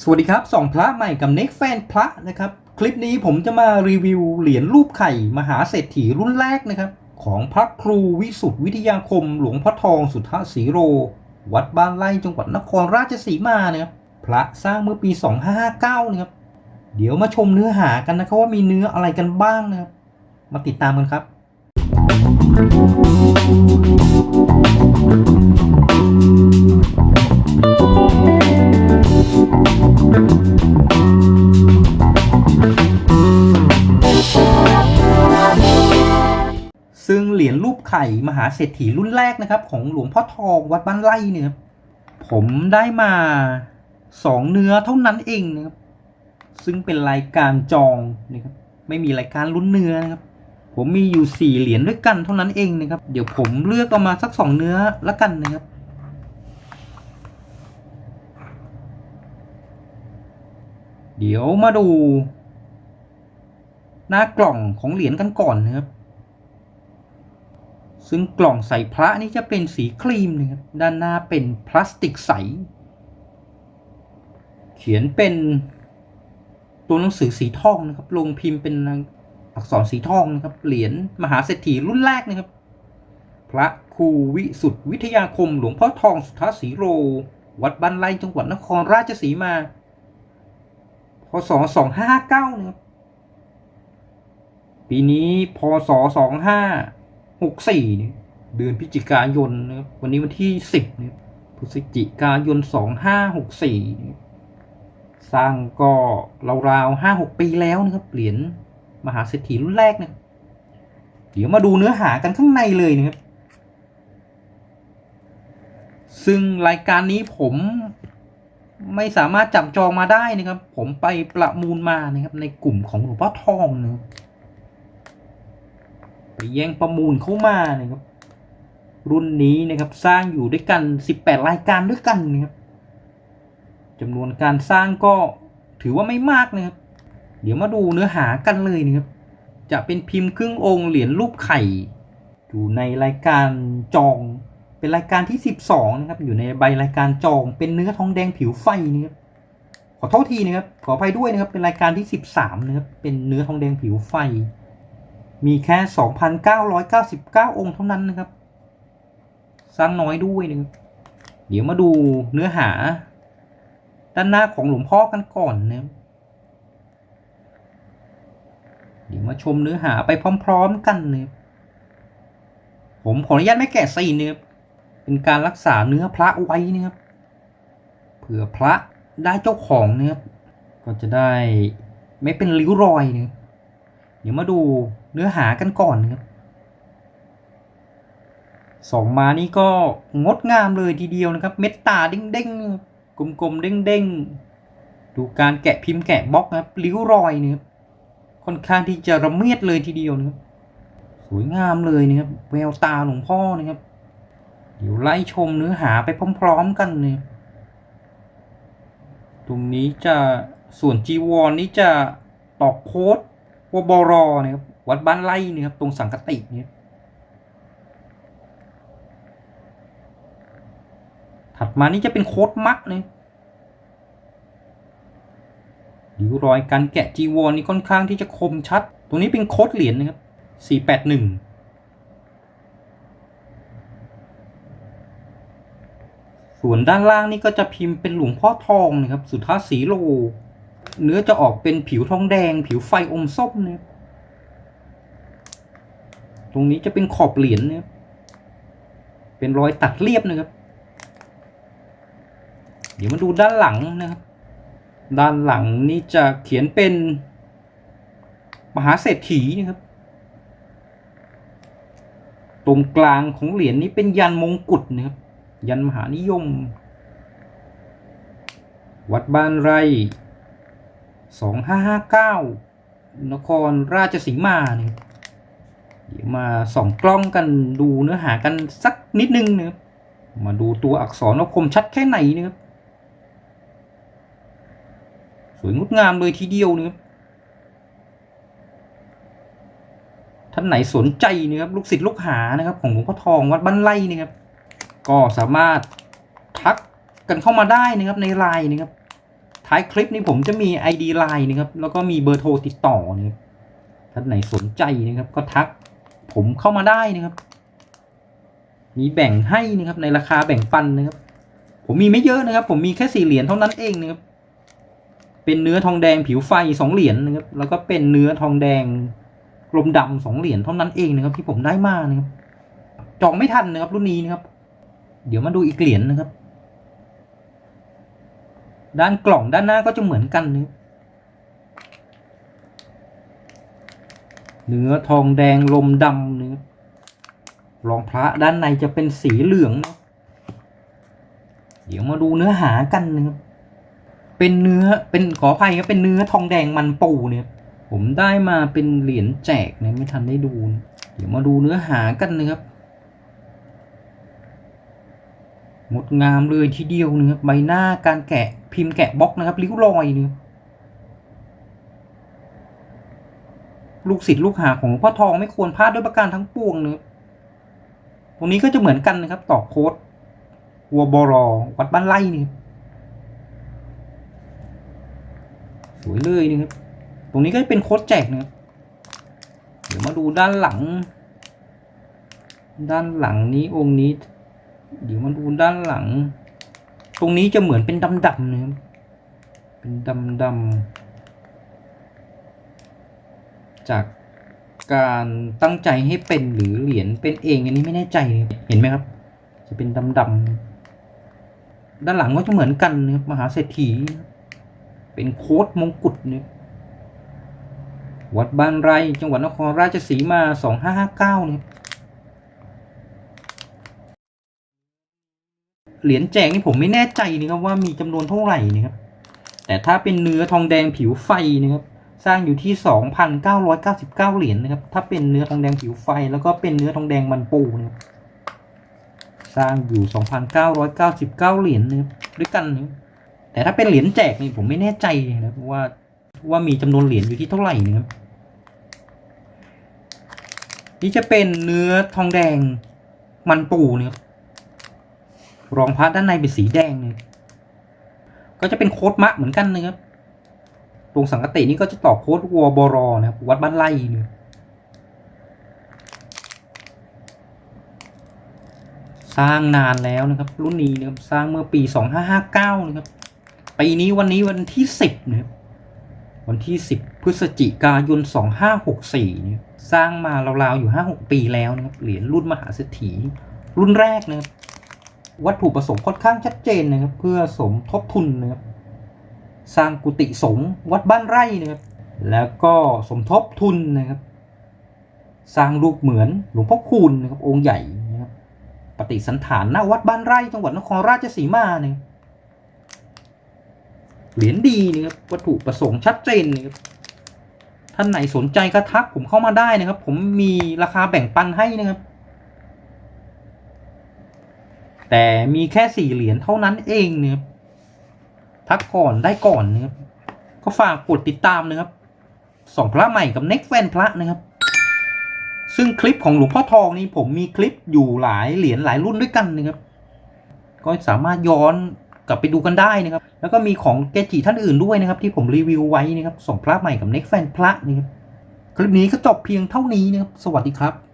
สวัสดีครับสองพระใหม่กับเน็กแฟนพระนะครับ คลิปนี้ผมจะมารีวิวเหรียญรูปไข่มหาเศรษฐีรุ่นแรกนะครับ ของพระครูวิสุทธิวิทยาคม หลวงพ่อทองสุทธสีโร วัดบ้านไร่จังหวัดนครราชสีมานะครับพระสร้างเมื่อปี 2559นะครับเดี๋ยวมาชมเนื้อหากันนะครับว่ามีเนื้ออะไรกันบ้างนะครับ มาติดตามกันครับ ซึ่งเหรียญรูปไข่มหาเศรษฐีรุ่นแรกนะครับ ของหลวงพ่อทองวัดบ้านไร่เนี่ยผมได้มาสองเนื้อเท่านั้นเองนะครับซึ่งเป็นรายการจองนะครับไม่มีรายการลุ้นเนื้อนะครับผมมีอยู่สี่เหรียญด้วยกันเท่านั้นเองนะครับ เดี๋ยวผมเลือกเอามาสักสองเนื้อละกันนะครับเดี๋ยวมาดู หน้ากล่องของเหรียญกันก่อนนะครับ ซึ่งกล่องใส่พระนี่จะเป็นสีครีมนะครับด้านหน้าเป็นพลาสติกใส เขียนเป็นตัวหนังสือสีทองนะครับ ลงพิมพ์เป็นอักษรสีทองนะครับ เหรียญมหาเศรษฐีรุ่นแรกนะครับ พระครูวิสุทธิวิทยาคม หลวงพ่อทองสุทธสีโร วัดบ้านไร่จังหวัดนครราชสีมาพศ2559นะครับปีนี้พศ25 เนี่ยเดือนพฤศจิกายนนะครับวันนี้วันที่10นะครับพฤศจิกายน2564เนี่สร้างก็ราวๆ5-6ปีแล้วนะครับเหรียญมหาเศรษฐีรุ่นแรกนะครับเดี๋ยวมาดูเนื้อหากันข้างในเลยนะครับ ซึ่งรายการนี้ผมไม่สามารถจับจองมาได้นะครับ ผมไปประมูลมานะครับในกลุ่มของหลวงพ่อทองนะครับ แย่งประมูลเข้ามานะครับ รุ่นนี้นะครับสร้างอยู่ด้วยกัน 18 รายการด้วยกันนะครับจำนวนการสร้างก็ถือว่าไม่มากนะครับ เดี๋ยวมาดูเนื้อหากันเลยนะครับ จะเป็นพิมพ์ครึ่งองค์เหรียญรูปไข่ อยู่ในรายการจอง เป็นรายการที่ 12 นะครับ อยู่ในใบรายการจอง เป็นเนื้อทองแดงผิวไฟนะครับขอโทษทีนะครับ ขออภัยด้วยนะครับ เป็นรายการที่ 13นะครับ เป็นเนื้อทองแดงผิวไฟ มีแค่ 2,999 องค์เท่านั้นนะครับ สร้างน้อยด้วยนะครับเดี๋ยวมาดูเนื้อหา ด้านหน้าของหลวงพ่อกันก่อนนะเดี๋ยวมาชมเนื้อหาไปพร้อมๆกันนะผมขออนุญาตไม่แกะซีนนะครับเป็นการรักษาเนื้อพระไว้นะครับเผื่อพระได้เจ้าของนะครับก็จะได้ไม่เป็นริ้วรอยนะครับ เดี๋ยวมาดูเนื้อหากันก่อนนะครับสองมานี่ก็งดงามเลยทีเดียวนะครับ เม็ดตาเด้งๆ กลมๆเด้งๆ ดูการแกะพิมพ์แกะบล็อกนะครับริ้วรอยนะครับค่อนข้างที่จะระเมียดเลยทีเดียวนะครับสวยงามเลยนะครับแววตาหลวงพ่อนะครับ เดี๋ยวไล่ชมเนื้อหาไปพร้อม ๆ กันเลยตรงนี้จะส่วนจีวรนนี้จะตอกโค้ด วบรนะครับวัดบ้านไร่นะครับตรงสังกติเนี่ยถัดมานี่จะเป็นโค้ดมักนะริ้วรอยการแกะจีวรนี่ค่อนข้างที่จะคมชัด ตรงนี้เป็นโค้ดเหรียญนะครับสี่แปดหนึ่งส่วนด้านล่างนี่ก็จะพิมพ์เป็นหลวงพ่อทองนะครับ สุทธาสีโล เนื้อจะออกเป็นผิวทองแดง ผิวไฟอมส้มนะครับตรงนี้จะเป็นขอบเหรียญนะครับเป็นรอยตัดเรียบนะครับ เดี๋ยวมาดูด้านหลังนะครับ ด้านหลังนี่จะเขียนเป็นมหาเศรษฐีนะครับ ตรงกลางของเหรียญนี้เป็นยันมงกุฎนะครับ ยันมหานิยม วัดบ้านไร่ สองห้าห้าเก้านครราชสีมาเนี่ยเดี๋ยวมาส่องกล้องกันดูเนื้อหากันสักนิดนึงนะครับมาดูตัวอักษรว่าคมชัดแค่ไหนนะครับสวยงดงามเลยทีเดียวนะครับท่านไหนสนใจนะครับลูกศิษย์ลูกหานะครับ ของหลวงพ่อทองวัดบ้านไร่นะครับ ก็สามารถทักกันเข้ามาได้นะครับในไลน์นะครับ ท้ายคลิปนี้ผมจะมี ID Line นะครับ แล้วก็มีเบอร์โทรติดต่อนะครับท่านไหนสนใจนะครับ ก็ทักผมเข้ามาได้นะครับ มีแบ่งให้นะครับ ในราคาแบ่งปันนะครับ ผมมีไม่เยอะนะครับ ผมมีแค่สี่เหรียญเท่านั้นเองนะครับ เป็นเนื้อทองแดงผิวไฟสองเหรียญนะครับ แล้วก็เป็นเนื้อทองแดงกลมดำสองเหรียญเท่านั้นเองนะครับ ที่ผมได้มานะครับ จองไม่ทันนะครับรุ่นนี้นะครับ เดี๋ยวมาดูอีกเหรียญนะครับ ด้านกล่องด้านหน้าก็จะเหมือนกันนะครับเนื้อทองแดงลมดำเนะครับรองพระด้านในจะเป็นสีเหลืองนะเดี๋ยวมาดูเนื้อหากันเนะครับเป็นเนื้อเป็นขออภัยครับเป็นเนื้อทองแดงมันปูเนี่ยผมได้มาเป็นเหรียญแจกเนะไม่ทันได้ดู เดี๋ยวมาดูเนื้อหากันนะครับ งดงามเลยทีเดียวเนะครับใบหน้าการแกะพิมพ์แกะบล็อกนะครับริ้วรอยเนะครับลูกศิษย์ลูกหาของพ่อทองไม่ควรพลาดด้วยประการทั้งปวงเนะครับตรงนี้ก็จะเหมือนกันนะครับ ต่อโค้ดวัวบอรอวัดบ้านไร่นี่ครับสวยเลยนะครับ ตรงนี้ก็จะเป็นโค้ดแจกนะครับเดี๋ยวมาดูด้านหลัง ด้านหลังนี้องค์นี้ เดี๋ยวมาดูด้านหลัง ตรงนี้จะเหมือนเป็นดำๆนะครับเป็นดำๆจากการตั้งใจให้เป็นหรือเหรียญเป็นเองอันนี้ไม่แน่ใจเห็นไหมครับ จะเป็นดำๆด้านหลังก็จะเหมือนกันนะครับมหาเศรษฐี เป็นโค้ดมงกุฎเนี่ยวัดบ้านไร่จังหวัดนครราชสีมาสองห้าห้าเก้าเนี่ย เหรียญแจกนี่ผมไม่แน่ใจนะครับว่ามีจำนวนเท่าไหร่นะครับ แต่ถ้าเป็นเนื้อทองแดงผิวไฟนะครับ สร้างอยู่ที่ 2,999 เหรียญนะครับ ถ้าเป็นเนื้อทองแดงผิวไฟ แล้วก็เป็นเนื้อทองแดงมันปูนะครับ สร้างอยู่ 2,999 เหรียญนะครับด้วยกันนะแต่ถ้าเป็นเหรียญแจกนี่ผมไม่แน่ใจนะครับว่าว่ามีจำนวนเหรียญอยู่ที่เท่าไหร่นะครับนี่จะเป็นเนื้อทองแดงมันปูนะครับ รองพระด้านในเป็นสีแดงเนี่ยก็จะเป็นโค้ดมะเหมือนกันนะครับตรงสังกตินี้ก็จะต่อโค้ดวัวบรอนะครับวัดบ้านไร่เนี่ยสร้างนานแล้วนะครับ รุ่นนี้นะครับสร้างเมื่อปี 2559 นะครับปีนี้วันนี้วันที่ 10นะครับวันที่ 10 พฤศจิกายน 2564เนี่ยสร้างมาราวๆอยู่ 5-6 ปีแล้วนะครับเหรียญรุ่นมหาเศรษฐีรุ่นแรกนะครับ วัตถุประสงค์ค่อนข้างชัดเจนนะครับ เพื่อสมทบทุนนะครับสร้างกุฏิสงฆ์วัดบ้านไร่นะครับ แล้วก็สมทบทุนนะครับ สร้างรูปเหมือนหลวงพ่อคูณนะครับ องค์ใหญ่นะครับปฏิสันฐานหน้าวัดบ้านไร่จังหวัดนครราชสีมาเนี่ยเหรียญดีนะครับวัตถุประสงค์ชัดเจนนะครับท่านไหนสนใจก็ทักผมเข้ามาได้นะครับ ผมมีราคาแบ่งปันให้นะครับ แต่มีแค่สี่เหรียญเท่านั้นเองนะครับทักก่อนได้ก่อนนะครับก็ฝากกดติดตามนะครับสองพระใหม่กับเน็กแฟนพระนะครับ ซึ่งคลิปของหลวงพ่อทองนี่ผมมีคลิปอยู่หลายเหรียญหลายรุ่นด้วยกันนะครับ ก็สามารถย้อนกลับไปดูกันได้นะครับ แล้วก็มีของเกจิท่านอื่นด้วยนะครับ ที่ผมรีวิวไว้นะครับสองพระใหม่กับเน็กแฟนพระนะครับคลิปนี้ก็จบเพียงเท่านี้นะครับ สวัสดีครับ